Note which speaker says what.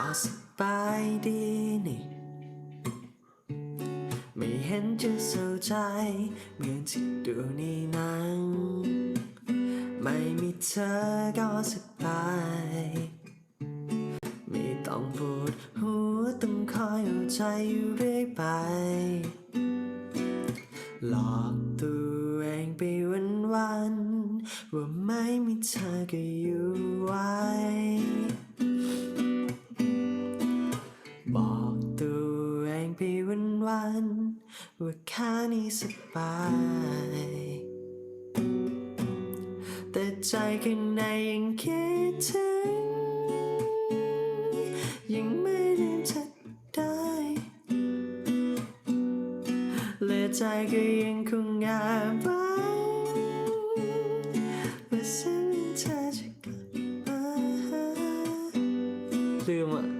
Speaker 1: ก็สบายดีนี่ ไม่เห็นจะเศร้าใจเหมือนที่ดูในหนัง ไม่มีเธอก็สบายไม่ต้องปวดหัวต้องคอยเอาใจอยู่เรื่อยไป หลอกตัวเองไปวันวันว่าไม่มีเธอก็อยู่ไว้ องวันว่าแค่นี้สบาย แต่ใจข้างในยังคิดถึง ยังไม่ลืมเธอได้และใจก็ยังคงงามไว้ว่าสัญญาเธอจะกลับมาลืมอะ